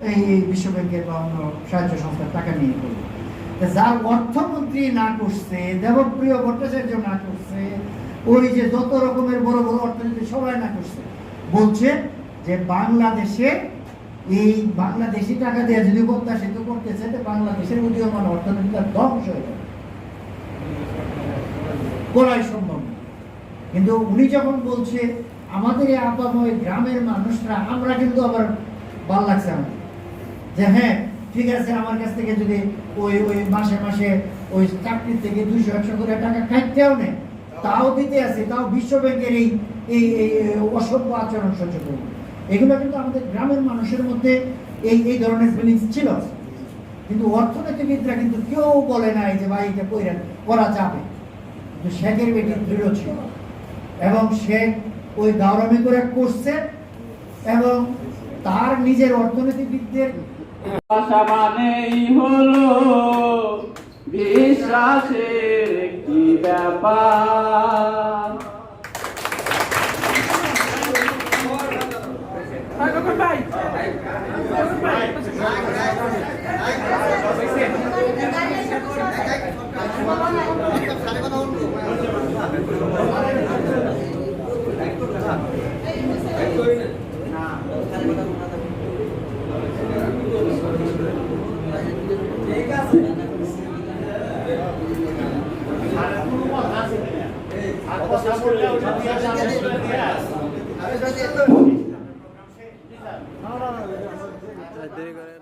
এই এই বিশ্ব বা অন্য সাহায্য সংস্থার টাকা নিয়ে করবে যার অর্থমন্ত্রী না করছে, দেবপ্রিয় ভট্টাচার্য না করছে, ওই যে যত রকমের বড় বড় অর্থনীতি সবাই না করছে, বলছে যে বাংলাদেশে এই বাংলাদেশি টাকা দিয়ে যদি প্রত্যাশিত করতেছে তো বাংলাদেশের উদীয়মান অর্থনীতিটা ধ্বংস হয়ে যাবে করাই সম্ভব। কিন্তু উনি যখন বলছে, আমাদের এই আপাময় গ্রামের মানুষরা, আমরা কিন্তু আবার ভালো লাগছে আমার যে হ্যাঁ ঠিক আছে, আমার কাছ থেকে যদি ওই ওই মাসে মাসে ওই চাকরি থেকে দুইশো, একশো করে টাকা খাইতেও নেই তাও দিতে আছে, তাও বিশ্ব ব্যাংকের এই এই অসভ্য আচরণ সহ্য করব। এগুলো কিন্তু আমাদের গ্রামের মানুষের মধ্যে এই এই ধরনের ফিলিংস ছিল। কিন্তু অর্থনীতিবিদরা কিন্তু কেউ বলে নাই যে, ভাই, এটা কইরা করা যাবে। কিন্তু শেখের বেটি দৃঢ় ছিল। এবং শেখ ওই গাওরামি করে করছে এবং তার নিজের অর্থনীতিবিদদের আশা মানেই হলো বিশ্বাসের একটি ব্যাপার। দেরি করে